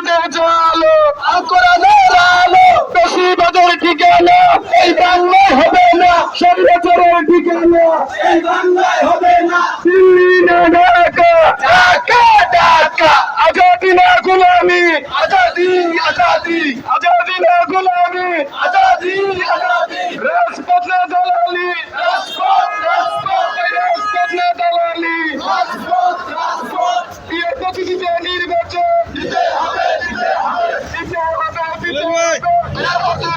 ভোটের জলো আকরানের আলো। বেশি বাদের ঠিকানা এই বাংলায় হবে না। সর্বচরের ঠিকানা এই বাংলায় হবে না। দিল্লি না ঢাকা। ঢাকা ঢাকা। আজাদি না গুলামি। আজাদি আজাদি। আজাদি না গুলামি। আজাদি আজাদি। Uruguay!